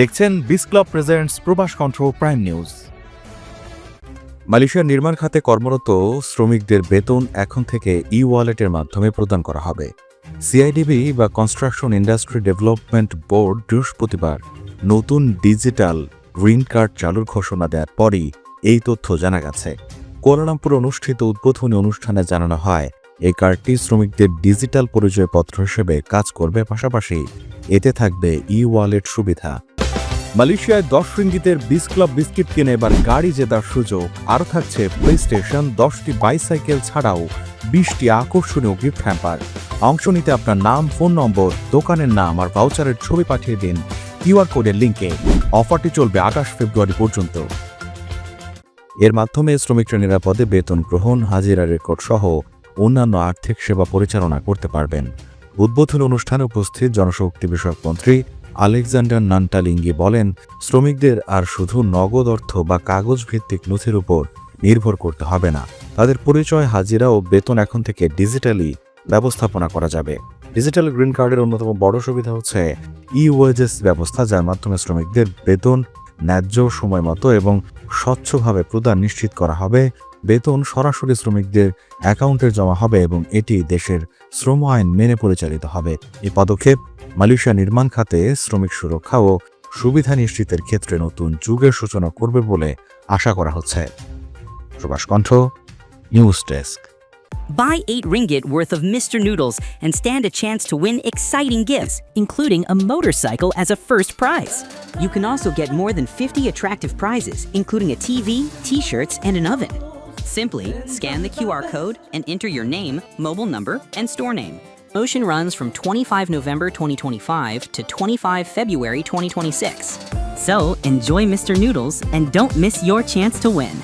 দেখছেন বিস club presents প্রবাস কণ্ঠ প্রাইম নিউজ। মালয়েশিয়ার নির্মাণ খাতে কর্মরত শ্রমিকদের বেতন এখন থেকে ই ওয়ালেটের মাধ্যমে প্রদান করা হবে। সিআইডিবি বা কনস্ট্রাকশন ইন্ডাস্ট্রি ডেভেলপমেন্ট বোর্ড বৃহস্পতিবার নতুন ডিজিটাল গ্রিন কার্ড চালুর ঘোষণা দেওয়ার পরই এই তথ্য জানা গেছে। কোয়ালালামপুর অনুষ্ঠিত উদ্বোধনী অনুষ্ঠানে জানানো হয়, এই কার্ডটি শ্রমিকদের ডিজিটাল পরিচয়পত্র হিসেবে কাজ করবে পাশাপাশি এতে থাকবে ই ওয়ালেট সুবিধা। মালয়েশিয়ায় দশ রিঙ্গিতের বিস ক্লাব বিস্কিট কিনে এবার গাড়ি জেতার সুযোগ। আরও থাকছে প্লে স্টেশন দশটি বাইসাইকেল ছাড়াও বিশটি আকর্ষণীয় গিফট হ্যাম্পার অংশ নিতে আপনার নাম ফোন নম্বর দোকানের নাম আর ভাউচারের ছবি পাঠিয়ে দিন কিউআর কোডের লিঙ্কে অফারটি চলবে আঠাশ ফেব্রুয়ারি পর্যন্ত। এর মাধ্যমে শ্রমিকরা নিরাপদে বেতন গ্রহণ, হাজিরা রেকর্ড সহ অন্যান্য আর্থিক সেবা পরিচালনা করতে পারবেন। উদ্বোধনী অনুষ্ঠানে উপস্থিত জনশক্তি বিষয়ক মন্ত্রী আলেকজান্ডার নান্টালিঙ্গি বলেন, শ্রমিকদের আর শুধু নগদ অর্থ বা কাগজ ভিত্তিক নথির উপর নির্ভর করতে হবে না। তাদের পরিচয়, হাজিরা ও বেতন এখন থেকে ডিজিটালি ব্যবস্থাপনা করা যাবে। ডিজিটাল গ্রিন কার্ডের অন্যতম বড় সুবিধা হচ্ছে ই ওয়েজেস ব্যবস্থা, যার মাধ্যমে শ্রমিকদের বেতন ন্যায্য সময় মতো এবং স্বচ্ছভাবে প্রদান নিশ্চিত করা হবে। বেতন সরাসরি শ্রমিকদের অ্যাকাউন্টে জমা হবে এবং এটি দেশের শ্রম আইন মেনে পরিচালিত হবে। এই পদক্ষেপ মালয়েশিয়া নির্মাণ খাতে শ্রমিক সুরক্ষা ও সুবিধা নিশ্চিতের ক্ষেত্রে নতুন যুগের সূচনা করবে বলে আশা করা হচ্ছে Probash Kantha news desk Buy 8 ringgit worth of Mr. Noodles and stand a chance to win exciting gifts, including a motorcycle as a first prize. You can also get more than 50 attractive prizes, including a TV, t-shirts, and an oven. Simply scan the QR code and enter your name, mobile number, and store name. Motion runs from 25 November 2025 to 25 February 2026. So enjoy Mr. Noodles and don't miss your chance to win.